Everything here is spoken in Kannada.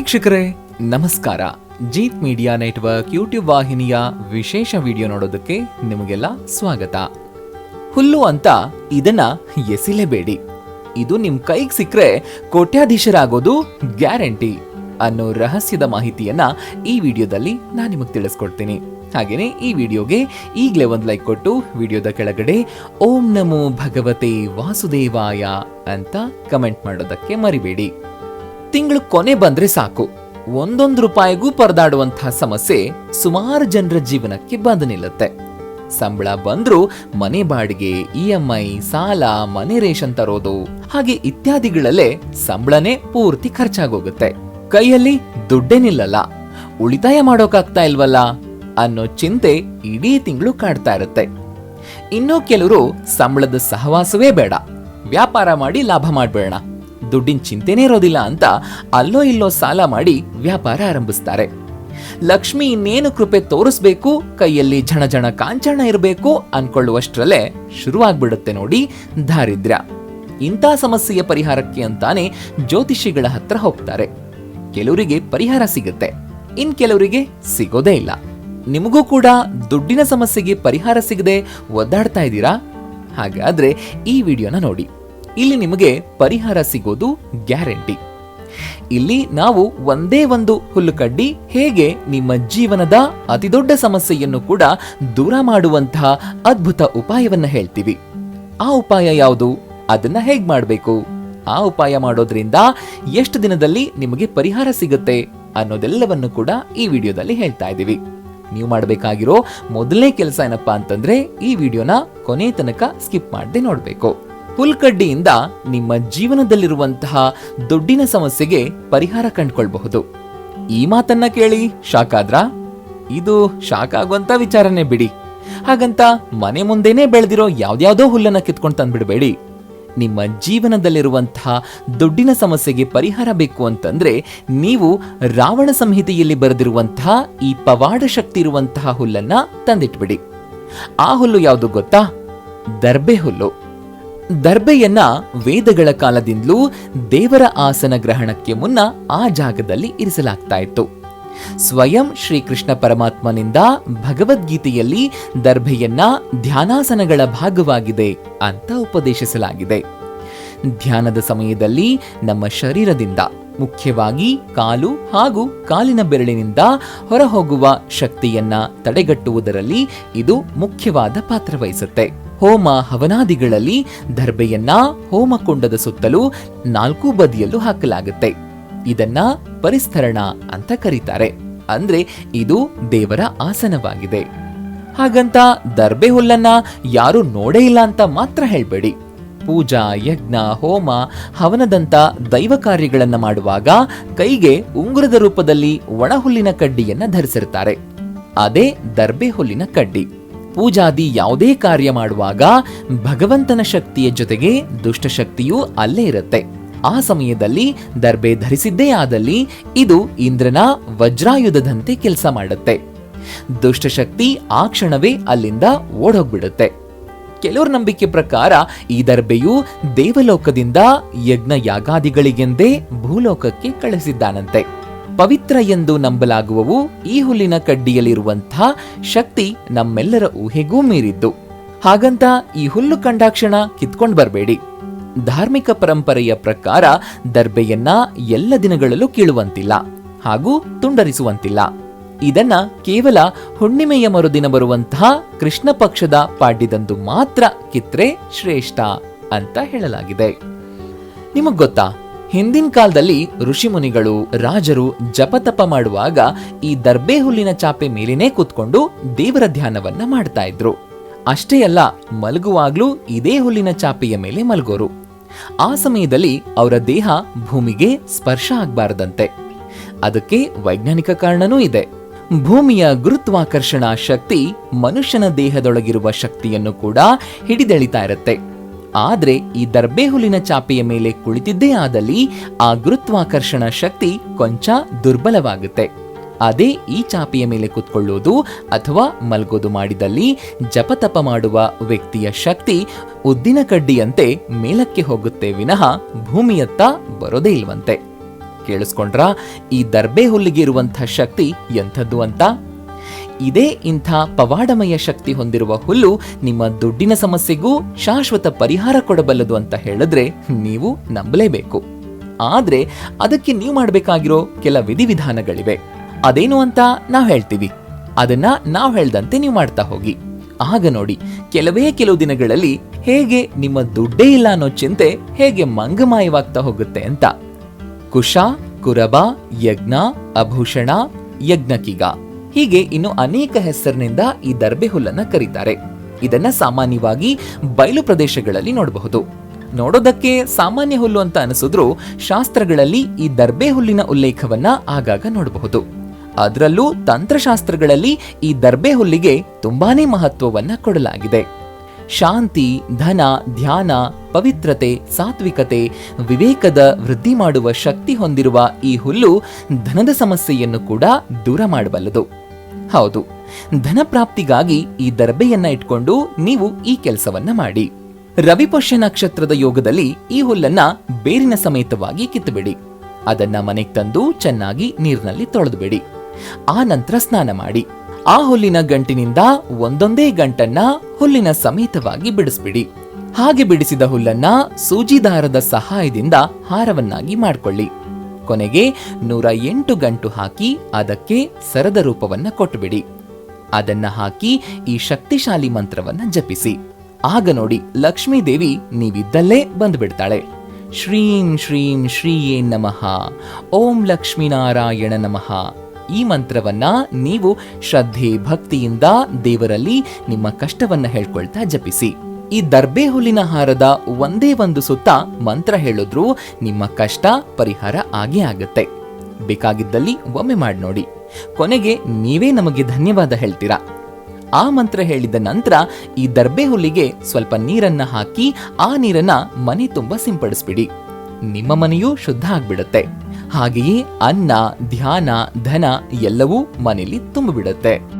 ವೀಕ್ಷಕರೇ, ನಮಸ್ಕಾರ. ಜೀತ್ ಮೀಡಿಯಾ ನೆಟ್ವರ್ಕ್ ಯೂಟ್ಯೂಬ್ ವಾಹಿನಿಯ ವಿಶೇಷ ವಿಡಿಯೋ ನೋಡೋದಕ್ಕೆ ನಿಮಗೆಲ್ಲ ಸ್ವಾಗತ. ಹುಲ್ಲು ಅಂತ ಇದನ್ನ ಎಸಿಲೇಬೇಡಿ. ಇದು ನಿಮ್ ಕೈಗೆ ಸಿಕ್ಕರೆ ಕೋಟ್ಯಾಧೀಶರಾಗೋದು ಗ್ಯಾರಂಟಿ ಅನ್ನೋ ರಹಸ್ಯದ ಮಾಹಿತಿಯನ್ನ ಈ ವಿಡಿಯೋದಲ್ಲಿ ನಾನು ನಿಮಗೆ ತಿಳಿಸ್ಕೊಡ್ತೀನಿ. ಹಾಗೇನೆ ಈ ವಿಡಿಯೋಗೆ ಈಗಲೇ ಒಂದು ಲೈಕ್ ಕೊಟ್ಟು ವಿಡಿಯೋದ ಕೆಳಗಡೆ ಓಂ ನಮೋ ಭಗವತೆ ವಾಸುದೇವಾಯ ಅಂತ ಕಮೆಂಟ್ ಮಾಡೋದಕ್ಕೆ ಮರಿಬೇಡಿ. ತಿಂಗಳು ಕೊನೆ ಬಂದ್ರೆ ಸಾಕು. ಒಂದೊಂದು ರೂಪಾಯಿಗೂ ಪರದಾಡುವಂತಹ ಸಮಸ್ಯೆ ಸುಮಾರು ಜನರ ಜೀವನಕ್ಕೆ ಬಂದು ನಿಲ್ಲುತ್ತೆ. ಸಂಬಳ ಬಂದ್ರೂ ಮನೆ ಬಾಡಿಗೆ, ಇ ಎಂ ಐ, ಸಾಲ, ಮನೆ ರೇಷನ್ ತರೋದು, ಹಾಗೆ ಇತ್ಯಾದಿಗಳಲ್ಲೇ ಸಂಬಳನೇ ಪೂರ್ತಿ ಖರ್ಚಾಗೋಗುತ್ತೆ. ಕೈಯಲ್ಲಿ ದುಡ್ಡೇ ನಿಲ್ಲಲ್ಲ. ಉಳಿತಾಯ ಮಾಡೋಕಾಗ್ತಾ ಇಲ್ವಲ್ಲ? ಅನ್ನೋ ಚಿಂತೆ ಇಡೀ ತಿಂಗಳು ಕಾಡ್ತಾ ಇರುತ್ತೆ. ಇನ್ನು ಕೆಲವರು ಸಂಬಳದ ಸಹವಾಸವೇ ಬೇಡ. ವ್ಯಾಪಾರ ಮಾಡಿ ಲಾಭ ಮಾಡಬೇಡ ದುಡ್ಡಿನ ಚಿಂತೆನೇ ಇರೋದಿಲ್ಲ ಅಂತ ಅಲ್ಲೋ ಇಲ್ಲೋ ಸಾಲ ಮಾಡಿ ವ್ಯಾಪಾರ ಆರಂಭಿಸ್ತಾರೆ. ಲಕ್ಷ್ಮಿ ಇನ್ನೇನು ಕೃಪೆ ತೋರಿಸ್ಬೇಕು, ಕೈಯಲ್ಲಿ ಝಣ ಜಣ ಕಾಂಚಣ ಇರಬೇಕು ಅನ್ಕೊಳ್ಳುವಷ್ಟರಲ್ಲೇ ಶುರುವಾಗ್ಬಿಡುತ್ತೆ ನೋಡಿ ದಾರಿದ್ರ್ಯ. ಇಂಥ ಸಮಸ್ಯೆಯ ಪರಿಹಾರಕ್ಕೆ ಅಂತಾನೆ ಜ್ಯೋತಿಷಿಗಳ ಹತ್ರ ಹೋಗ್ತಾರೆ. ಕೆಲವರಿಗೆ ಪರಿಹಾರ ಸಿಗುತ್ತೆ, ಇನ್ ಕೆಲವರಿಗೆ ಸಿಗೋದೇ ಇಲ್ಲ. ನಿಮಗೂ ಕೂಡ ದುಡ್ಡಿನ ಸಮಸ್ಯೆಗೆ ಪರಿಹಾರ ಸಿಗದೆ ಒದ್ದಾಡ್ತಾ ಇದ್ದೀರಾ? ಹಾಗಾದ್ರೆ ಈ ವಿಡಿಯೋನ ನೋಡಿ. ಇಲ್ಲಿ ನಿಮಗೆ ಪರಿಹಾರ ಸಿಗೋದು ಗ್ಯಾರಂಟಿ. ಇಲ್ಲಿ ನಾವು ಒಂದೇ ಒಂದು ಹುಲ್ಲುಕಡ್ಡಿ ಹೇಗೆ ನಿಮ್ಮ ಜೀವನದ ಅತಿದೊಡ್ಡ ಸಮಸ್ಯೆಯನ್ನು ಕೂಡ ದೂರ ಮಾಡುವಂತಹ ಅದ್ಭುತ ಉಪಾಯವನ್ನ ಹೇಳ್ತೀವಿ. ಆ ಉಪಾಯ ಯಾವುದು? ಅದನ್ನ ಹೇಗ್ ಮಾಡಬೇಕು? ಆ ಉಪಾಯ ಮಾಡೋದ್ರಿಂದ ಎಷ್ಟು ದಿನದಲ್ಲಿ ನಿಮಗೆ ಪರಿಹಾರ ಸಿಗುತ್ತೆ ಅನ್ನೋದೆಲ್ಲವನ್ನು ಕೂಡ ಈ ವಿಡಿಯೋದಲ್ಲಿ ಹೇಳ್ತಾ ಇದ್ದೀವಿ. ನೀವು ಮಾಡಬೇಕಾಗಿರೋ ಮೊದಲನೇ ಕೆಲಸ ಏನಪ್ಪಾ ಅಂತಂದ್ರೆ ಈ ವಿಡಿಯೋನ ಕೊನೆ ತನಕ ಸ್ಕಿಪ್ ಮಾಡದೆ ನೋಡಬೇಕು. ಹುಲ್ಕಡ್ಡಿಯಿಂದ ನಿಮ್ಮ ಜೀವನದಲ್ಲಿರುವಂತಹ ದುಡ್ಡಿನ ಸಮಸ್ಯೆಗೆ ಪರಿಹಾರ ಕಂಡುಕೊಳ್ಬಹುದು. ಈ ಮಾತನ್ನ ಕೇಳಿ ಶಾಕ್ ಆದ್ರಾ ಇದು ಶಾಕ್ ಆಗುವಂತ ವಿಚಾರನೆ ಬಿಡಿ. ಹಾಗಂತ ಮನೆ ಮುಂದೆನೆ ಬೆಳೆದಿರೋ ಯಾವ್ದ್ಯಾವ್ದೋ ಹುಲ್ಲನ್ನ ಕಿತ್ಕೊಂಡು ತಂದ್ಬಿಡ್ಬೇಡಿ. ನಿಮ್ಮ ಜೀವನದಲ್ಲಿರುವಂತಹ ದುಡ್ಡಿನ ಸಮಸ್ಯೆಗೆ ಪರಿಹಾರ ಬೇಕು ಅಂತಂದ್ರೆ ನೀವು ರಾವಣ ಸಂಹಿತೆಯಲ್ಲಿ ಬರೆದಿರುವಂತಹ ಈ ಪವಾಡ ಶಕ್ತಿ ಇರುವಂತಹ ಹುಲ್ಲನ್ನ ತಂದಿಟ್ಬಿಡಿ. ಆ ಹುಲ್ಲು ಯಾವುದು ಗೊತ್ತಾ? ದರ್ಬೆ ಹುಲ್ಲು. ದರ್ಬೆಯನ್ನ ವೇದಗಳ ಕಾಲದಿಂದಲೂ ದೇವರ ಆಸನ ಗ್ರಹಣಕ್ಕೆ ಮುನ್ನ ಆ ಜಾಗದಲ್ಲಿ ಇರಿಸಲಾಗ್ತಾ ಇತ್ತು ಸ್ವಯಂ ಶ್ರೀಕೃಷ್ಣ ಪರಮಾತ್ಮನಿಂದ ಭಗವದ್ಗೀತೆಯಲ್ಲಿ ದರ್ಭೆಯನ್ನ ಧ್ಯಾನಾಸನಗಳ ಭಾಗವಾಗಿದೆ ಅಂತ ಉಪದೇಶಿಸಲಾಗಿದೆ. ಧ್ಯಾನದ ಸಮಯದಲ್ಲಿ ನಮ್ಮ ಶರೀರದಿಂದ, ಮುಖ್ಯವಾಗಿ ಕಾಲು ಹಾಗೂ ಕಾಲಿನ ಬೆರಳಿನಿಂದ ಹೊರಹೋಗುವ ಶಕ್ತಿಯನ್ನ ತಡೆಗಟ್ಟುವುದರಲ್ಲಿ ಇದು ಮುಖ್ಯವಾದ ಪಾತ್ರ ವಹಿಸುತ್ತೆ ಹೋಮ ಹವನಾದಿಗಳಲ್ಲಿ ದರ್ಬೆಯನ್ನ ಹೋಮಕುಂಡದ ಸುತ್ತಲೂ ನಾಲ್ಕು ಬದಿಯಲ್ಲೂ ಹಾಕಲಾಗುತ್ತೆ. ಇದನ್ನ ಪರಿಸ್ತರಣ ಅಂತ ಕರೀತಾರೆ. ಅಂದ್ರೆ ಇದು ದೇವರ ಆಸನವಾಗಿದೆ. ಹಾಗಂತ ದರ್ಬೆ ಹುಲ್ಲನ್ನ ಯಾರು ನೋಡೇ ಇಲ್ಲ ಅಂತ ಮಾತ್ರ ಹೇಳಬೇಡಿ. ಪೂಜಾ, ಯಜ್ಞ, ಹೋಮ, ಹವನದಂತ ದೈವ ಕಾರ್ಯಗಳನ್ನು ಮಾಡುವಾಗ ಕೈಗೆ ಉಂಗುರದ ರೂಪದಲ್ಲಿ ಒಣ ಹುಲ್ಲಿನ ಕಡ್ಡಿಯನ್ನ ಧರಿಸಿರ್ತಾರೆ. ಅದೇ ದರ್ಬೆ ಹುಲ್ಲಿನ ಕಡ್ಡಿ. ಪೂಜಾದಿ ಯಾವುದೇ ಕಾರ್ಯ ಮಾಡುವಾಗ ಭಗವಂತನ ಶಕ್ತಿಯ ಜೊತೆಗೆ ದುಷ್ಟಶಕ್ತಿಯೂ ಅಲ್ಲೇ ಇರುತ್ತೆ. ಆ ಸಮಯದಲ್ಲಿ ದರ್ಬೆ ಧರಿಸಿದ್ದೇ ಆದಲ್ಲಿ ಇದು ಇಂದ್ರನ ವಜ್ರಾಯುಧದಂತೆ ಕೆಲಸ ಮಾಡುತ್ತೆ. ದುಷ್ಟಶಕ್ತಿ ಆ ಕ್ಷಣವೇ ಅಲ್ಲಿಂದ ಓಡೋಗ್ಬಿಡುತ್ತೆ. ಕೆಲವ್ರ ನಂಬಿಕೆ ಪ್ರಕಾರ ಈ ದರ್ಬೆಯು ದೇವಲೋಕದಿಂದ ಯಜ್ಞ ಯಾಗಾದಿಗಳಿಗೆಂದೇ ಭೂಲೋಕಕ್ಕೆ ಕಳಿಸಿದ್ದಾನಂತೆ. ಪವಿತ್ರ ಎಂದು ನಂಬಲಾಗುವವು ಈ ಹುಲ್ಲಿನ ಕಡ್ಡಿಯಲ್ಲಿರುವಂತಹ ಶಕ್ತಿ ನಮ್ಮೆಲ್ಲರ ಊಹೆಗೂ ಮೀರಿದ್ದು. ಹಾಗಂತ ಈ ಹುಲ್ಲು ಕಂಡಾಕ್ಷಣ ಕಿತ್ಕೊಂಡು ಬರಬೇಡಿ. ಧಾರ್ಮಿಕ ಪರಂಪರೆಯ ಪ್ರಕಾರ ದರ್ಬೆಯನ್ನ ಎಲ್ಲ ದಿನಗಳಲ್ಲೂ ಕೀಳುವಂತಿಲ್ಲ ಹಾಗೂ ತುಂಡರಿಸುವಂತಿಲ್ಲ. ಇದನ್ನ ಕೇವಲ ಹುಣ್ಣಿಮೆಯ ಮರುದಿನ ಬರುವಂತಹ ಕೃಷ್ಣ ಪಕ್ಷದ ಪಾಡ್ಯದಂದು ಮಾತ್ರ ಕಿತ್ರೆ ಶ್ರೇಷ್ಠ ಅಂತ ಹೇಳಲಾಗಿದೆ. ನಿಮಗ್ ಗೊತ್ತಾ? ಹಿಂದಿನ ಕಾಲದಲ್ಲಿ ಋಷಿಮುನಿಗಳು ರಾಜರು ಜಪತಪ ಮಾಡುವಾಗ ಈ ದರ್ಬೆ ಹುಲ್ಲಿನ ಚಾಪೆ ಮೇಲೇನೆ ಕೂತ್ಕೊಂಡು ದೇವರ ಧ್ಯಾನವನ್ನ ಮಾಡ್ತಾ ಇದ್ರು. ಅಷ್ಟೇ ಅಲ್ಲ, ಮಲಗುವಾಗ್ಲೂ ಇದೇ ಹುಲ್ಲಿನ ಚಾಪೆಯ ಮೇಲೆ ಮಲಗೋರು. ಆ ಸಮಯದಲ್ಲಿ ಅವರ ದೇಹ ಭೂಮಿಗೆ ಸ್ಪರ್ಶ ಆಗ್ಬಾರದಂತೆ. ಅದಕ್ಕೆ ವೈಜ್ಞಾನಿಕ ಕಾರಣನೂ ಇದೆ. ಭೂಮಿಯ ಗುರುತ್ವಾಕರ್ಷಣಾ ಶಕ್ತಿ ಮನುಷ್ಯನ ದೇಹದೊಳಗಿರುವ ಶಕ್ತಿಯನ್ನು ಕೂಡ ಹಿಡಿದೆಳಿತಾ ಇರುತ್ತೆ. ಆದ್ರೆ ಈ ದರ್ಬೆ ಹುಲ್ಲಿನ ಚಾಪೆಯ ಮೇಲೆ ಕುಳಿತಿದ್ದೇ ಆದಲ್ಲಿ ಆ ಗುರುತ್ವಾಕರ್ಷಣ ಶಕ್ತಿ ಕೊಂಚ ದುರ್ಬಲವಾಗುತ್ತೆ. ಅದೇ ಈ ಚಾಪೆಯ ಮೇಲೆ ಕುತ್ಕೊಳ್ಳೋದು ಅಥವಾ ಮಲ್ಗೋದು ಮಾಡಿದಲ್ಲಿ ಜಪತಪ ಮಾಡುವ ವ್ಯಕ್ತಿಯ ಶಕ್ತಿ ಉದ್ದಿನ ಕಡ್ಡಿಯಂತೆ ಮೇಲಕ್ಕೆ ಹೋಗುತ್ತೆ ವಿನಃ ಭೂಮಿಯತ್ತ ಬರೋದೇ ಇಲ್ವಂತೆ. ಕೇಳಿಸ್ಕೊಂಡ್ರ? ಈ ದರ್ಬೆ ಹುಲ್ಲಿಗೆ ಇರುವಂಥ ಶಕ್ತಿ ಎಂಥದ್ದು ಅಂತ? ಇದೇ ಇಂಥ ಪವಾಡಮಯ ಶಕ್ತಿ ಹೊಂದಿರುವ ಹುಲ್ಲು ನಿಮ್ಮ ದುಡ್ಡಿನ ಸಮಸ್ಯೆಗೂ ಶಾಶ್ವತ ಪರಿಹಾರ ಕೊಡಬಲ್ಲದು ಅಂತ ಹೇಳಿದ್ರೆ ನೀವು ನಂಬಲೇಬೇಕು. ಆದ್ರೆ ಅದಕ್ಕೆ ನೀವು ಮಾಡಬೇಕಾಗಿರೋ ಕೆಲ ವಿಧಿವಿಧಾನಗಳಿವೆ. ಅದೇನು ಅಂತ ನಾವು ಹೇಳ್ತೀವಿ. ಅದನ್ನ ನಾವು ಹೇಳ್ದಂತೆ ನೀವು ಮಾಡ್ತಾ ಹೋಗಿ. ಆಗ ನೋಡಿ, ಕೆಲವೇ ಕೆಲವು ದಿನಗಳಲ್ಲಿ ಹೇಗೆ ನಿಮ್ಮ ದುಡ್ಡೇ ಇಲ್ಲ ಅನ್ನೋ ಚಿಂತೆ ಹೇಗೆ ಮಂಗಮಾಯವಾಗ್ತಾ ಹೋಗುತ್ತೆ ಅಂತ. ಕುಶ, ಕುರಬ, ಯಜ್ಞ, ಅಭೂಷಣ, ಯಜ್ಞಕಿಗ. ಹೀಗೆ ಇನ್ನು ಅನೇಕ ಹೆಸರಿನಿಂದ ಈ ದರ್ಬೆ ಹುಲ್ಲನ್ನ ಕರೀತಾರೆ. ಇದನ್ನ ಸಾಮಾನ್ಯವಾಗಿ ಬಯಲು ಪ್ರದೇಶಗಳಲ್ಲಿ ನೋಡಬಹುದು. ನೋಡೋದಕ್ಕೆ ಸಾಮಾನ್ಯ ಹುಲ್ಲು ಅಂತ ಅನಿಸಿದ್ರು ಶಾಸ್ತ್ರಗಳಲ್ಲಿ ಈ ದರ್ಬೆ ಹುಲ್ಲಿನ ಉಲ್ಲೇಖವನ್ನ ಆಗಾಗ ನೋಡಬಹುದು. ಅದರಲ್ಲೂ ತಂತ್ರಶಾಸ್ತ್ರಗಳಲ್ಲಿ ಈ ದರ್ಬೆ ಹುಲ್ಲಿಗೆ ತುಂಬಾನೇ ಮಹತ್ವವನ್ನ ಕೊಡಲಾಗಿದೆ. ಶಾಂತಿ, ಧನ, ಧ್ಯಾನ ಪವಿತ್ರತೆ, ಸಾತ್ವಿಕತೆ, ವಿವೇಕದ ವೃದ್ಧಿ ಮಾಡುವ ಶಕ್ತಿ ಹೊಂದಿರುವ ಈ ಹುಲ್ಲು ಧನದ ಸಮಸ್ಯೆಯನ್ನು ಕೂಡ ದೂರ ಮಾಡಬಲ್ಲದು. ಹೌದು ಧನ ಪ್ರಾಪ್ತಿಗಾಗಿ ಈ ದರ್ಬೆಯನ್ನ ಇಟ್ಕೊಂಡು ನೀವು ಈ ಕೆಲಸವನ್ನ ಮಾಡಿ. ರವಿಪುಷ್ಯ ನಕ್ಷತ್ರದ ಯೋಗದಲ್ಲಿ ಈ ಹುಲ್ಲನ್ನ ಬೇರಿನ ಸಮೇತವಾಗಿ ಕಿತ್ತುಬಿಡಿ. ಅದನ್ನ ಮನೆಗೆ ತಂದು ಚೆನ್ನಾಗಿ ನೀರಿನಲ್ಲಿ ತೊಳೆದುಬಿಡಿ. ಆ ನಂತರ ಸ್ನಾನ ಮಾಡಿ. ಆ ಹುಲ್ಲಿನ ಗಂಟಿನಿಂದ ಒಂದೊಂದೇ ಗಂಟನ್ನ ಹುಲ್ಲಿನ ಸಮೇತವಾಗಿ ಬಿಡಿಸ್ಬಿಡಿ. ಹಾಗೆ ಬಿಡಿಸಿದ ಹುಲ್ಲನ್ನ ಸೂಜಿದಾರದ ಸಹಾಯದಿಂದ ಹಾರವನ್ನಾಗಿ ಮಾಡ್ಕೊಳ್ಳಿ. ಕೊನೆಗೆ ನೂರ ಎಂಟು ಗಂಟು ಹಾಕಿ ಅದಕ್ಕೆ ಸರದ ರೂಪವನ್ನ ಕೊಟ್ಟುಬಿಡಿ. ಅದನ್ನ ಹಾಕಿ ಈ ಶಕ್ತಿಶಾಲಿ ಮಂತ್ರವನ್ನ ಜಪಿಸಿ. ಆಗ ನೋಡಿ ಲಕ್ಷ್ಮೀ ದೇವಿ ನೀವಿದ್ದಲ್ಲೇ ಬಂದ್ಬಿಡ್ತಾಳೆ. ಶ್ರೀಂ ಶ್ರೀಂ ಶ್ರೀಯೇ ನಮಃ. ಓಂ ಲಕ್ಷ್ಮೀನಾರಾಯಣ ನಮಃ. ಈ ಮಂತ್ರವನ್ನ ನೀವು ಶ್ರದ್ಧೆ ಭಕ್ತಿಯಿಂದ ದೇವರಲ್ಲಿ ನಿಮ್ಮ ಕಷ್ಟವನ್ನ ಹೇಳ್ಕೊಳ್ತಾ ಜಪಿಸಿ. ಈ ದರ್ಬೆ ಹುಲ್ಲಿನ ಹಾರದ ಒಂದೇ ಒಂದು ಸುತ್ತ ಮಂತ್ರ ಹೇಳಿದ್ರು, ನಿಮ್ಮ ಕಷ್ಟ ಪರಿಹಾರ ಆಗೇ ಆಗುತ್ತೆ. ಬೇಕಾಗಿದ್ದಲ್ಲಿ ಒಮ್ಮೆ ಮಾಡಿ ನೋಡಿ. ಕೊನೆಗೆ ನೀವೇ ನಮಗೆ ಧನ್ಯವಾದ ಹೇಳ್ತೀರಾ? ಆ ಮಂತ್ರ ಹೇಳಿದ ನಂತರ ಈ ದರ್ಬೆ ಹುಲ್ಲಿಗೆ ಸ್ವಲ್ಪ ನೀರನ್ನ ಹಾಕಿ ಆ ನೀರನ್ನ ಮನೆ ತುಂಬ ಸಿಂಪಡಿಸ್ಬಿಡಿ. ನಿಮ್ಮ ಮನೆಯೂ ಶುದ್ಧ ಆಗ್ಬಿಡುತ್ತೆ. ಹಾಗೆಯೇ ಅನ್ನ, ಧ್ಯಾನ, ಧನ ಎಲ್ಲವೂ ಮನೆಯಲ್ಲಿ ತುಂಬಿಬಿಡುತ್ತೆ.